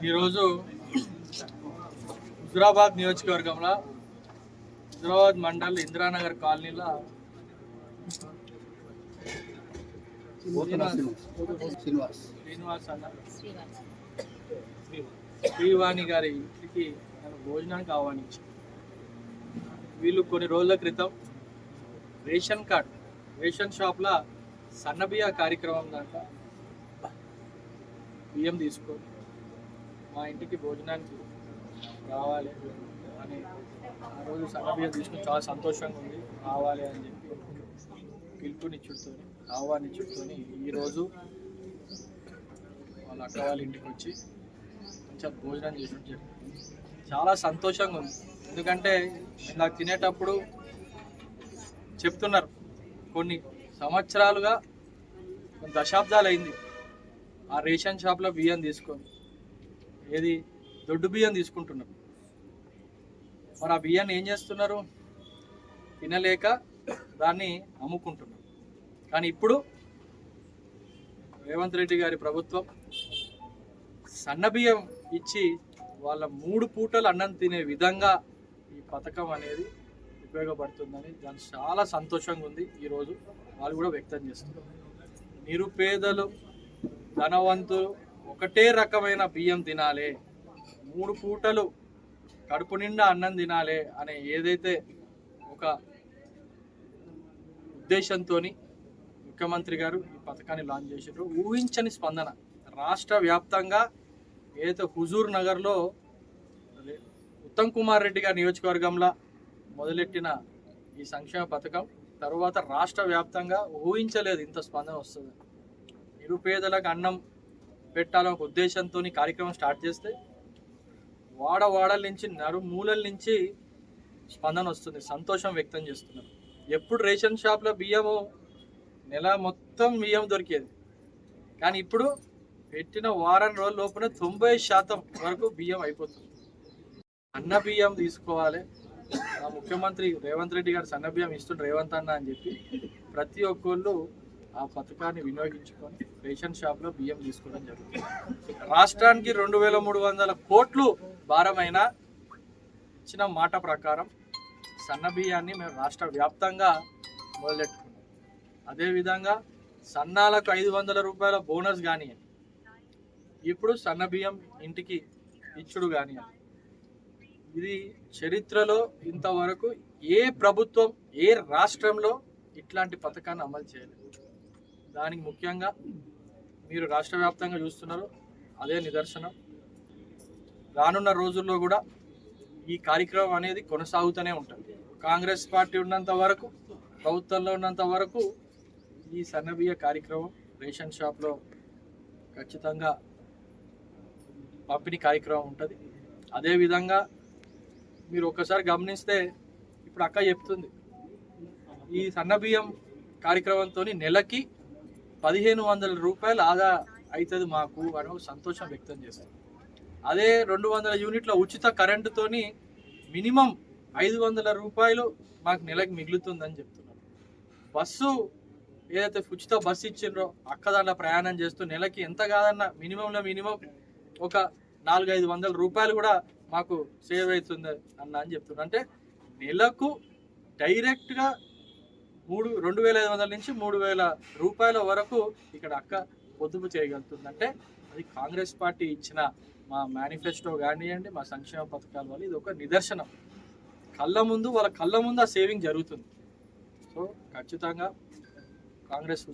ఈరోజు హుజురాబాద్ నియోజకవర్గంలో హుజురాబాద్ మండల్ ఇందిరానగర్ కాలనీలో శ్రీనివాస్ శ్రీనివాస్. అన్న శ్రీవాణి గారి ఇంటికి నన్ను భోజనానికి ఆహ్వానించాను వీళ్ళు కొన్ని రోజుల క్రితం రేషన్ కార్డ్ రేషన్ షాప్లో సన్నబియ్య కార్యక్రమం దాంట్లో బియ్యం తీసుకొని మా ఇంటికి భోజనానికి రావాలి అని ఆ రోజు సన్నబియ్యం తీసుకుని చాలా సంతోషంగా ఉంది. రావాలి అని చెప్పి పిలుపునిచ్చుడుతో ఆహ్వానించుడుతోని ఈరోజు వాళ్ళ అక్క వాళ్ళ ఇంటికి వచ్చి మంచిగా భోజనం చేసి జరిగింది చాలా సంతోషంగా ఉంది. ఎందుకంటే నాకు తినేటప్పుడు చెప్తున్నారు కొన్ని సంవత్సరాలుగా కొన్ని దశాబ్దాలు అయింది ఆ రేషన్ షాప్లో బియ్యం తీసుకొని. ఏది? దొడ్డు బియ్యం తీసుకుంటున్నారు మరి ఆ బియ్యాన్ని ఏం చేస్తున్నారు? తినలేక దాన్ని అమ్ముకుంటున్నారు. కానీ ఇప్పుడు రేవంత్ రెడ్డి గారి ప్రభుత్వం సన్న బియ్యం ఇచ్చి వాళ్ళ మూడు పూటలు అన్నం తినే విధంగా ఈ పథకం అనేది ఉపయోగపడుతుందని దాని చాలా సంతోషంగా ఉంది ఈరోజు వాళ్ళు కూడా వ్యక్తం చేస్తున్నారు. నిరుపేదలు ధనవంతులు ఒకటే రకమైన బియ్యం తినాలి. మూడు పూటలు కడుపు నిండా అన్నం తినాలి అనే ఏదైతే ఒక ఉద్దేశంతో ముఖ్యమంత్రి గారు ఈ పథకాన్ని లాంచ్ చేశారు ఊహించని స్పందన. రాష్ట్ర వ్యాప్తంగా ఏదైతే హుజూర్ నగర్లో అదే ఉత్తమ్ కుమార్ రెడ్డి గారి నియోజకవర్గంలో మొదలెట్టిన ఈ సంక్షేమ పథకం తర్వాత రాష్ట్ర వ్యాప్తంగా ఊహించలేదు ఇంత స్పందన వస్తుంది. నిరుపేదలకు అన్నం పెట్టాలనే ఒక ఉద్దేశంతో కార్యక్రమం స్టార్ట్ చేస్తే వాడ వాడల నుంచి నలుమూలల నుంచి స్పందన వస్తుంది సంతోషం వ్యక్తం చేస్తున్నారు. ఎప్పుడు రేషన్ షాప్లో బియ్యము నెల మొత్తం బియ్యం దొరికేది. కానీ ఇప్పుడు పెట్టిన వారం రోజుల లోపల తొంభై శాతం వరకు బియ్యం అయిపోతుంది. అన్న బియ్యం తీసుకోవాలి. ముఖ్యమంత్రి రేవంత్ రెడ్డి గారు సన్న బియ్యం ఇస్తుండ్రు రేవంత్ అన్న అని చెప్పి ప్రతి ఒక్కళ్ళు ఆ పథకాన్ని వినియోగించుకొని రేషన్ షాప్లో బియ్యం తీసుకోవడం జరుగుతుంది. రాష్ట్రానికి రెండు వేల మూడు వందల కోట్లు భారమైన ఇచ్చిన మాట ప్రకారం సన్న బియ్యాన్ని మేము రాష్ట్ర వ్యాప్తంగా మొదలెట్టుకున్నాం. అదేవిధంగా సన్నాలకు ఐదు వందల రూపాయల బోనస్ కానీ ఇప్పుడు సన్న బియ్యం ఇంటికి ఇచ్చుడు కానీ ఇది చరిత్రలో ఇంతవరకు ఏ ప్రభుత్వం ఏ రాష్ట్రంలో ఇట్లాంటి పథకాన్ని అమలు చేయలేదు. దానికి ముఖ్యంగా మీరు రాష్ట్ర వ్యాప్తంగా చూస్తున్నారు అదే నిదర్శనం. రానున్న రోజుల్లో కూడా ఈ కార్యక్రమం అనేది కొనసాగుతూనే ఉంటుంది. కాంగ్రెస్ పార్టీ ఉన్నంత వరకు ప్రభుత్వంలో ఉన్నంత వరకు ఈ సన్నబియ్య కార్యక్రమం రేషన్ షాప్లో ఖచ్చితంగా పంపిణీ కార్యక్రమం ఉంటుంది. అదేవిధంగా మీరు ఒక్కసారి గమనిస్తే ఇప్పుడు అక్క చెప్తుంది ఈ సన్నబియ్యం కార్యక్రమంతో నెలకి పదిహేను వందల రూపాయలు ఆదా అవుతుంది మాకు అని ఒక సంతోషం వ్యక్తం చేస్తారు అదే రెండు వందల యూనిట్ల ఉచిత కరెంటుతోని మినిమం ఐదు వందల రూపాయలు మాకు నెలకు మిగులుతుందని చెప్తున్నారు. బస్సు ఏదైతే ఉచిత బస్సు ఇచ్చిండ్రో అక్క దాంట్లో ప్రయాణం చేస్తూ నెలకి ఎంత కాదన్న మినిమంలో మినిమం ఒక నాలుగు ఐదు వందల రూపాయలు కూడా మాకు సేవ్ అవుతుంది అన్న అని చెప్తున్నారు. అంటే నెలకు డైరెక్ట్గా మూడు రెండు వేల ఐదు వందల నుంచి మూడు వేల రూపాయల వరకు ఇక్కడ అక్క పొదుపు చేయగలుగుతుందంటే అది కాంగ్రెస్ పార్టీ ఇచ్చిన మా మేనిఫెస్టో కానివ్వండి మా సంక్షేమ పథకాల వల్ల ఇది ఒక నిదర్శనం. కళ్ళ ముందు వాళ్ళ కళ్ళ ముందు ఆ సేవింగ్ జరుగుతుంది. సో ఖచ్చితంగా కాంగ్రెస్